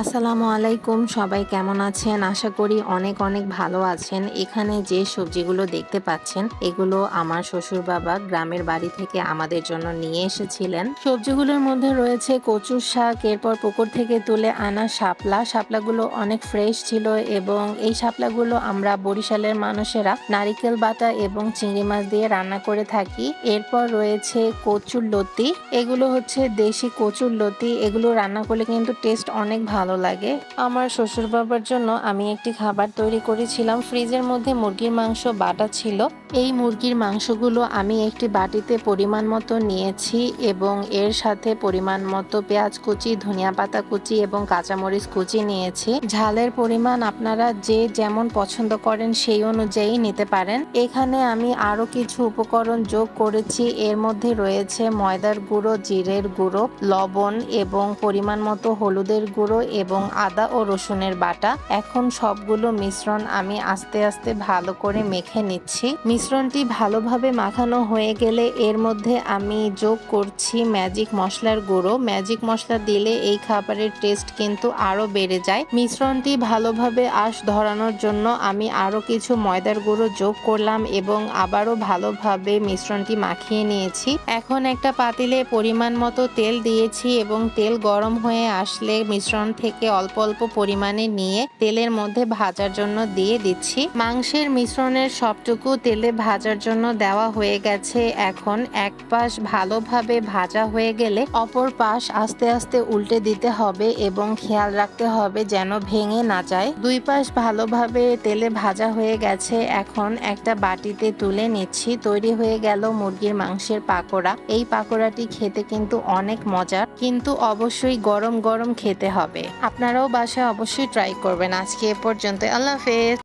আসসালামু আলাইকুম, সবাই কেমন আছেন? আশা করি অনেক অনেক ভালো আছেন। এখানে যে সবজিগুলো দেখতে পাচ্ছেন, এগুলো আমার শ্বশুর বাবা গ্রামের বাড়ি থেকে আমাদের জন্য নিয়ে এসেছিলেন। সবজিগুলোর মধ্যে রয়েছে কচুর শাক, এরপর পুকুর থেকে তুলে আনা শাপলা। শাপলাগুলো অনেক ফ্রেশ ছিল এবং এই শাপলাগুলো আমরা বরিশালের মানুষেরা নারিকেল বাটা এবং চিংড়ি মাছ দিয়ে রান্না করে থাকি। এরপর রয়েছে কচুর লতি। এগুলো হচ্ছে দেশি কচুর লতি। এগুলো রান্না করলে কিন্তু টেস্ট অনেক ভালো লাগে। আমার শ্বশুর বাবার জন্য আমি একটি খাবার তৈরি করেছিলাম। ফ্রিজের মধ্যে মুরগির মাংস বাটা ছিল। এই মুরগির মাংসগুলো আমি একটি বাটিতে পরিমাণ মতো নিয়েছি এবং এর সাথে পরিমাণ মতো পেঁয়াজ কুচি, ধনিয়া পাতা কুচি এবং কাঁচামরিচ কুচি নিয়েছি। ঝালের পরিমাণ আপনারা যে যেমন পছন্দ করেন সেই অনুযায়ী নিতে পারেন। এখানে আমি আরও কিছু উপকরণ যোগ করেছি। এর মধ্যে রয়েছে ময়দার গুঁড়ো, জিরের গুঁড়ো, লবণ এবং পরিমাণ মতো হলুদের গুঁড়ো এবং আদা ও রসুনের বাটা। এখন সবগুলো মিশ্রণ আমি আস্তে আস্তে ভালো করে মেখে নিচ্ছি। মিশ্রণটি ভালোভাবে মাখানো হয়ে গেলে এর মধ্যে আমি যোগ করছি ম্যাজিক মশলার গুঁড়ো। ম্যাজিক মশলা দিলে এই খাবারের টেস্ট কিন্তু আরও বেড়ে যায়। মিশ্রণটি ভালোভাবে আঁশ ধরানোর জন্য আমি আরও কিছু ময়দার গুঁড়ো যোগ করলাম এবং আবারও ভালোভাবে মিশ্রণটি মাখিয়ে নিয়েছি। এখন একটা পাতিলে পরিমাণ মতো তেল দিয়েছি এবং তেল গরম হয়ে আসলে মিশ্রণ থেকে অল্প অল্প পরিমাণে নিয়ে তেলের মধ্যে ভাজার জন্য দিয়ে দিচ্ছি। মাংসের মিশ্রণের সবটুকু তেলে ভাজার জন্য দেওয়া হয়ে গেছে। এখন এক পাশ ভালোভাবে ভাজা হয়ে গেলে অপর পাশ আস্তে আস্তে উল্টে দিতে হবে এবং খেয়াল রাখতে হবে যেন ভেঙে না যায়। দুই পাশ ভালোভাবে তেলে ভাজা হয়ে গেছে। এখন একটা বাটিতে তুলে নিচ্ছি। তৈরি হয়ে গেল মুরগির মাংসের পাকোড়া। এই পাকোড়াটি খেতে কিন্তু অনেক মজার, কিন্তু অবশ্যই গরম গরম খেতে হবে। আপনারাও বাসায় অবশ্যই ট্রাই করবেন। আজকে এ পর্যন্ত আল্লাহ হাফেজ।